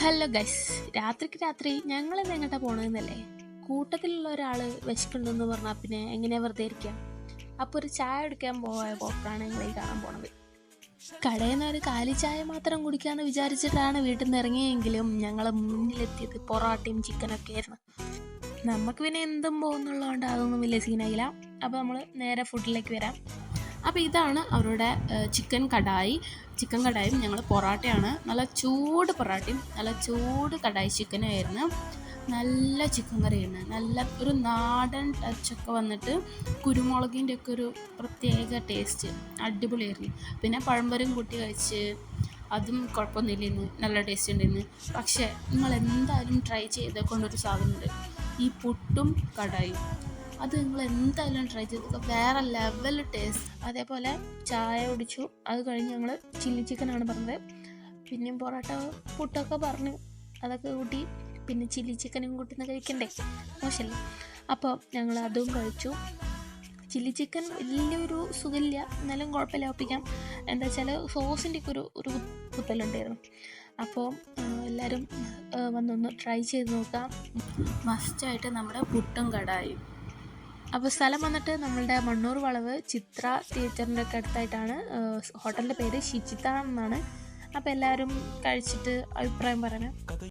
Hello guys രാത്രിക്ക് രാത്രി ഞങ്ങൾ ഇന്ന് എങ്ങോട്ടാ പോണതെന്നല്ലേ കൂട്ടത്തിലുള്ള ഒരാൾ വിശക്കുണ്ടെന്ന് പറഞ്ഞാൽ പിന്നെ എങ്ങനെയാ വെറുതെ ഇരിക്കാം? അപ്പോൾ ഒരു ചായ എടുക്കാൻ പോയ പോക്കാണ് ഞങ്ങൾ ഈ കാണാൻ പോണത്. കടയിൽ നിന്ന് ഒരു കാലി ചായ മാത്രം കുടിക്കാമെന്ന് വിചാരിച്ചിട്ടാണ് വീട്ടിൽ നിന്ന് ഇറങ്ങിയെങ്കിലും ഞങ്ങളെ മുന്നിലെത്തിയത് പൊറോട്ടയും ചിക്കനൊക്കെ ആയിരുന്നു. നമുക്ക് പിന്നെ എന്തും പോകുന്നുള്ളതുകൊണ്ട് അതൊന്നും വലിയ സീനായില്ല അപ്പോൾ നമ്മൾ നേരെ ഫുഡിലേക്ക് വരാം. അപ്പോൾ ഇതാണ് അവരുടെ ചിക്കൻ കടായി. ചിക്കൻ കടായും ഞങ്ങൾ പൊറാട്ടയാണ്. നല്ല ചൂട് പൊറാട്ടയും നല്ല ചൂട് കടായി ചിക്കനായിരുന്നു നല്ല ചിക്കൻ കറിയാണ് നല്ല ഒരു നാടൻ ടച്ചൊക്കെ വന്നിട്ട് കുരുമുളകിന്റെ ഒക്കെ ഒരു പ്രത്യേക ടേസ്റ്റ് അടിപൊളിയായിരുന്നു. പിന്നെ പഴംപരും കൂട്ടി കഴിച്ച് അതും കുഴപ്പമൊന്നുമില്ലെന്ന് നല്ല ടേസ്റ്റ് ഉണ്ടായിരുന്നു. പക്ഷേ നിങ്ങൾ എന്തായാലും ട്രൈ ചെയ്ത കൊണ്ടൊരു സാധനമുണ്ട്. ഈ പുട്ടും കടായും. അത് നിങ്ങൾ എന്തായാലും ട്രൈ ചെയ്ത് വേറെ ലെവൽ ടേസ്റ്റ് അതേപോലെ ചായ കുടിച്ചു. അത് കഴിഞ്ഞ് ഞങ്ങൾ ചില്ലി ചിക്കനാണ് പറഞ്ഞത്. പിന്നെയും പൊറോട്ട പുട്ടൊക്കെ പറഞ്ഞു. അതൊക്കെ കൂട്ടി പിന്നെ ചില്ലി ചിക്കനും കൂട്ടി കഴിക്കണ്ടേ? മോശമല്ലേ അപ്പോൾ ഞങ്ങൾ അതും കഴിച്ചു. ചില്ലി ചിക്കൻ വലിയൊരു സുഖമില്ല. എന്നാലും കുഴപ്പമില്ല. ഒപ്പിക്കാം. എന്താ വെച്ചാൽ സോസിന്റെ ഒക്കെ ഒരു ഒരു കുത്തലുണ്ടായിരുന്നു. അപ്പോൾ എല്ലാവരും വന്നൊന്ന് ട്രൈ ചെയ്ത് നോക്കാം. മസ്റ്റായിട്ട് നമ്മുടെ പുട്ടും കടായും. അപ്പോൾ സ്ഥലം വന്നിട്ട് നമ്മളുടെ മണ്ണൂർ വളവ് ചിത്ര തിയേറ്ററിന്റെ ഒക്കെ അടുത്തായിട്ടാണ് ഹോട്ടലിന്റെ പേര് ഷിച്ചിത്ത എന്നാണ് അപ്പോൾ എല്ലാവരും കഴിച്ചിട്ട് അഭിപ്രായം പറയണം.